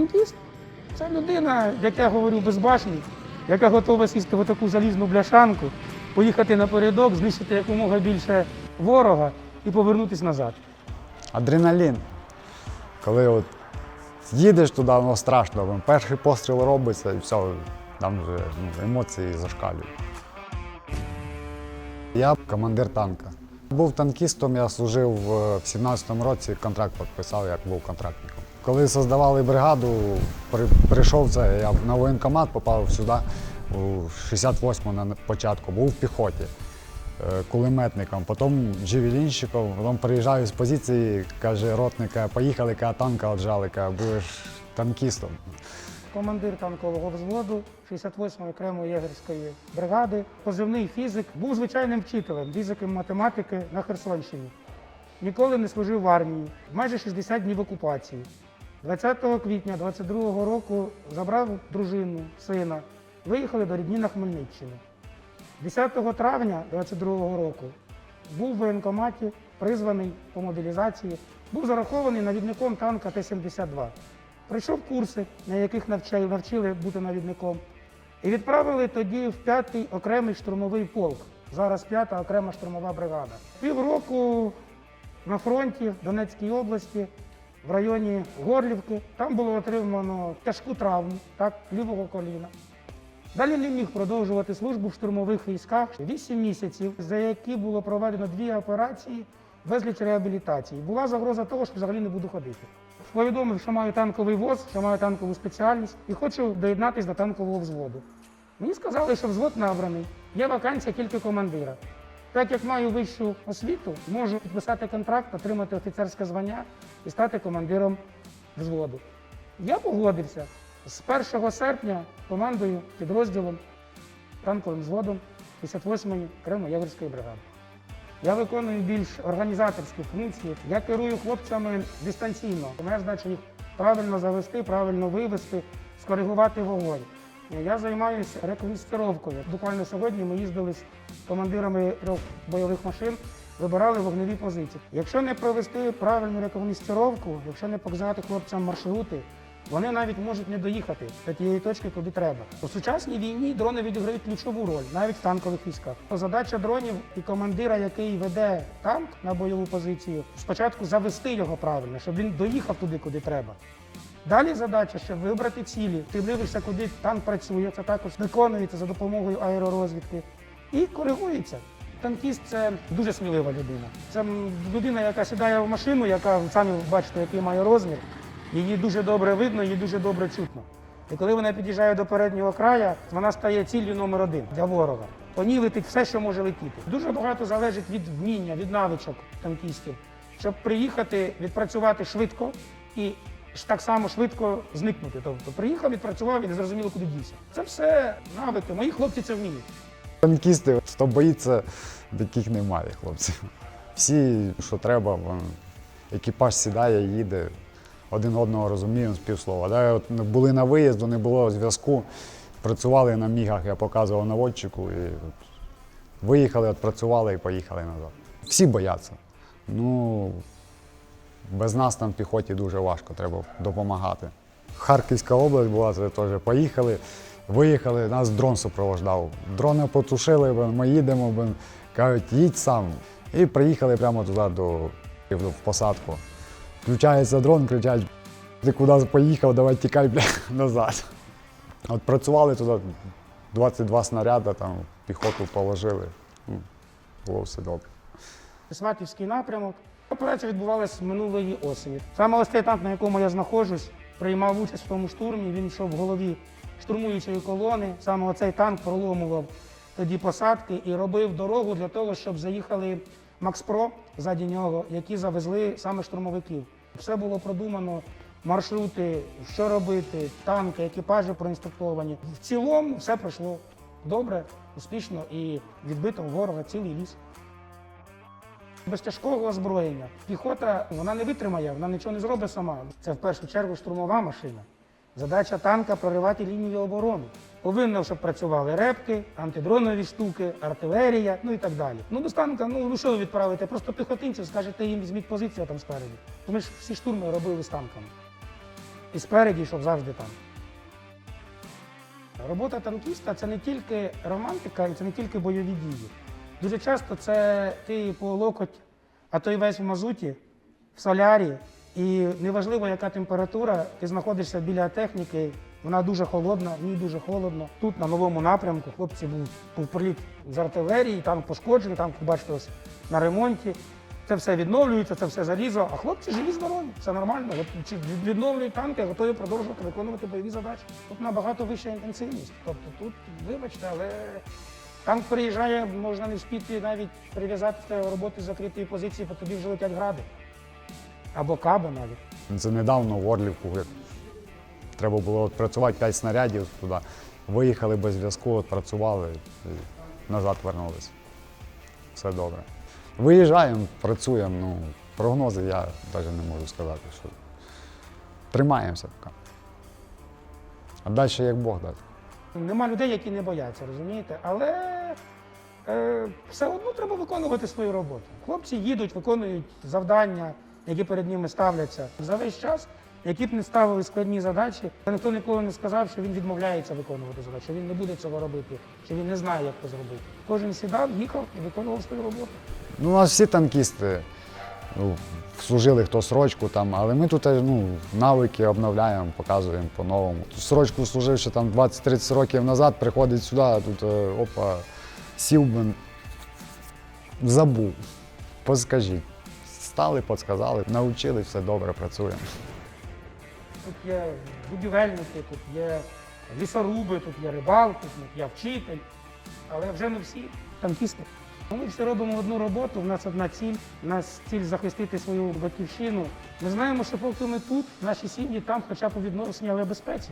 Танкіст це людина, як я говорю, безбашний, яка готова сісти в таку залізну бляшанку, поїхати напередок, знищити якомога більше ворога і повернутися назад. Адреналін. Коли от їдеш туди, воно страшно. Перший постріл робиться і все, там вже ну, емоції зашкалюють. Я командир танка. Був танкістом, я служив в 17-му році, контракт підписав, як був контрактником. Коли создавали бригаду, при- прийшов це, я на воєнкомат попав сюди у 68-му на початку, був в піхоті е, кулеметником, потім джевелінщиком, потім приїжджаю з позиції, каже ротника, поїхали, каже, танка отжали, каже, будеш танкістом. Командир танкового взводу 68-ї окремої єгерської бригади, позивний фізик, був звичайним вчителем фізики математики на Херсонщині. Ніколи не служив в армії, майже 60 днів окупації. 20 квітня 22-го року забрав дружину, сина, виїхали до рідні на Хмельниччину. 10 травня 22-го року був в воєнкоматі, призваний по мобілізації, був зарахований навідником танка Т-72. Пройшов курси, на яких навчали, навчили бути навідником, і відправили тоді в п'ятий окремий штурмовий полк. Зараз п'ята окрема штурмова бригада. Півроку на фронті в Донецькій області, в районі Горлівки, там було отримано тяжку травму, так, лівого коліна. Далі не міг продовжувати службу в штурмових військах 8 місяців, за які було проведено дві операції, безліч реабілітації. Була загроза того, що взагалі не буду ходити. Повідомив, що маю танковий воз, що маю танкову спеціальність і хочу доєднатися до танкового взводу. Мені сказали, що взвод набраний, є вакансія тільки командира. Так як маю вищу освіту, можу підписати контракт, отримати офіцерське звання і стати командиром взводу. Я погодився. З 1 серпня командою, підрозділом, танковим взводом 58-ї окремо-єврейської бригади. Я виконую більш організаторські функції. Я керую хлопцями дистанційно. Моя задача їх правильно завести, правильно вивести, скоригувати вогонь. Я займаюся реконструровкою. Буквально сьогодні ми їздили з командирами трьох бойових машин, вибирали вогневі позиції. Якщо не провести правильну рекогносцировку, якщо не показати хлопцям маршрути, вони навіть можуть не доїхати до тієї точки, куди треба. У сучасній війні дрони відіграють ключову роль, навіть в танкових військах. Задача дронів і командира, який веде танк на бойову позицію, спочатку завести його правильно, щоб він доїхав туди, куди треба. Далі задача, щоб вибрати цілі. Ти дивишся, куди танк працює, це також виконується за допомогою аеророзвідки і коригується. Танкіст це дуже смілива людина. Це людина, яка сідає в машину, яка самі бачите, який має розмір. Її дуже добре видно, її дуже добре чутно. І коли вона під'їжджає до переднього краю, вона стає ціллю номер один для ворога. По ній летить все, що може летіти. Дуже багато залежить від вміння, від навичок танкістів, щоб приїхати, відпрацювати швидко і так само швидко зникнути. Тобто приїхав, відпрацював і не зрозуміло, куди дівся. Це все навики. Мої хлопці це вміють. Танкісти, хто боїться, таких немає хлопців. Всі, що треба, екіпаж сідає, їде, один одного розуміємо з півслова. Да, от були на виїзду, не було зв'язку, працювали на мігах, я показував наводчику. І от, виїхали, відпрацювали і поїхали назад. Всі бояться. Ну, без нас там піхоті дуже важко, треба допомагати. Харківська область була, це теж поїхали, виїхали, нас дрон супровождав. Дрони потушили, ми їдемо, кажуть, їдь сам. І приїхали прямо туди до, в посадку. Включається дрон, кричать, ти куди поїхав, давай тікай бля, назад. От працювали туди 22 снаряди, там піхоту положили. Було все добре. Сватівський напрямок. Операція відбувалася минулої осені. Саме ось цей танк, на якому я знаходжусь, приймав участь в тому штурмі. Він йшов в голові штурмуючої колони. Саме оцей танк проломував тоді посадки і робив дорогу для того, щоб заїхали Макспро ззаді нього, які завезли саме штурмовиків. Все було продумано. Маршрути, що робити, танки, екіпажі проінструктовані. В цілому все пройшло добре, успішно і відбито ворога цілий ліс. Без тяжкого озброєння піхота вона не витримає, вона нічого не зробить сама. Це в першу чергу штурмова машина. Задача танка проривати лінію оборони. Повинно, щоб працювали репки, антидронові штуки, артилерія, ну і так далі. Ну без танка, ну ви що ви відправите? Просто піхотинців скажете їм візьміть позицію там спереді. Ми ж всі штурми робили з танками. і спереді, щоб завжди там. Робота танкіста це не тільки романтика і це не тільки бойові дії. Дуже часто це ти по локоть, а то й весь в мазуті, в солярі, і неважливо, яка температура, ти знаходишся біля техніки, вона дуже холодна, ній дуже холодно. Тут на новому напрямку хлопці був, був приліт з артилерії, танк пошкоджений, танк, бачите, на ремонті. Це все відновлюється, це все зарізало, а хлопці живі здорові, це нормально. Відновлюють танки, готові продовжувати виконувати бойові задачі. Тут набагато вища інтенсивність. Тобто тут, вибачте, але танк приїжджає, можна не вспіти навіть прив'язати роботи з закритої позиції, бо тобі вже летять гради. Або каби навіть. Це недавно в Орлівку треба було працювати 5 снарядів туди. Виїхали без зв'язку, відпрацювали і назад вернулися. Все добре. Виїжджаємо, працюємо. Ну, прогнози я навіть не можу сказати, що тримаємося. А далі як Бог дасть. Нема людей, які не бояться, розумієте? Але е, все одно треба виконувати свою роботу. Хлопці їдуть, виконують завдання, які перед ними ставляться. За весь час, які б не ставили складні задачі, ніхто ніколи не сказав, що він відмовляється виконувати задачі, що він не буде цього робити, що він не знає, як це зробити. Кожен сідав, їхав і виконував свою роботу. Ну, у нас всі танкісти служили хто срочку там, але ми тут ну, навики обновляємо, показуємо по-новому. Срочку служив ще там 20-30 років назад, приходить сюди, тут е, опа, сів би, забув. Подскажіть. Стали, подсказали, навчили, все добре, працюємо. Тут є будівельники, тут є лісоруби, тут є рибалки, тут є вчитель. Але вже не всі танкісти. Ну, Ми всі робимо одну роботу, в нас одна ціль. У нас ціль захистити свою батьківщину. Ми знаємо, що поки ми тут, наші сім'ї там хоча б у відносині, але безпеці.